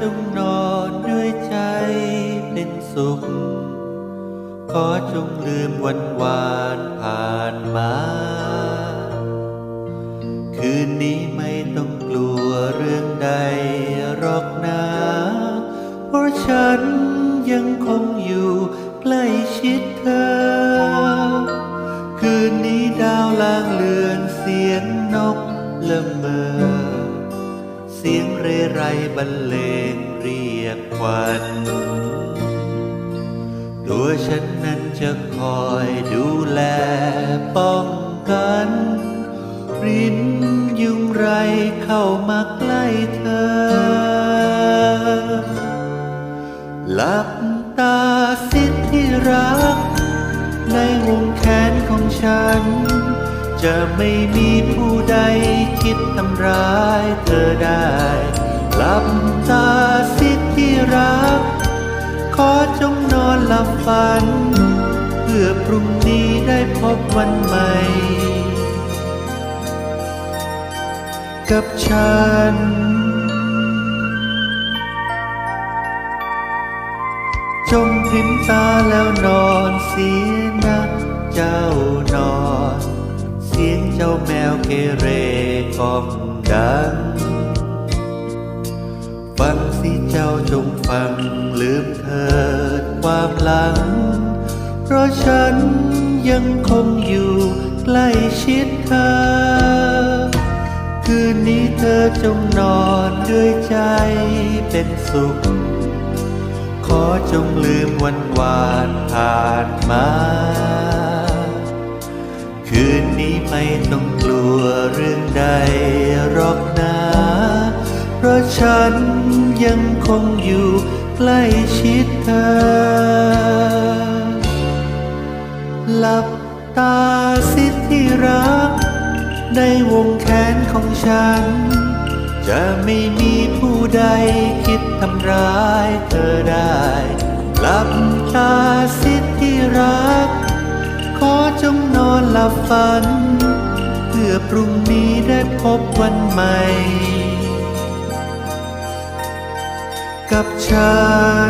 จงนอนด้วยใจเป็นสุข ขอจงลืมวันวานผ่านมา คืนนี้ไม่ต้องกลัวเรื่องใดหรอกนะเพราะฉันยังคงอยู่ใกล้ชิดเธอ ไรบรรเลงเรียกควันตัวฉันนั้นจะคอยดูแลป้องกัน รินยุงไรเข้ามาใกล้เธอ หลับตาสิที่รัก ในวงแขนของฉัน จะไม่มีผู้ใดคิดทำร้ายเธอได้ หลับตาสิที่รัก ขอจงนอนหลับฝัน เพื่อพรุ่งนี้ได้พบวันใหม่ กับฉันจงพริมตาแล้วนอนเสียนะเจ้านอน เสียงเจ้าแมวเกเรกล่อมดังฟัง ฟังลืมเถิดความหลัง เพราะฉันยังคงอยู่ใกล้ชิดเธอ คืนนี้เธอจงนอนด้วยใจเป็นสุข ขอจงลืมวันวานผ่านมา คืนนี้ไม่ต้องกลัวเรื่องใดหรอกนะ เพราะฉัน ยังคงอยู่ใกล้ชิดเธอ หลับตาสิที่รัก ในวงแขนของฉัน จะไม่มีผู้ใดคิดทำร้ายเธอได้ หลับตาสิที่รัก ขอจงนอนหลับฝัน เพื่อพรุ่งนี้ได้พบวันใหม่ กับฉัน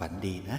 ฝันดีนะ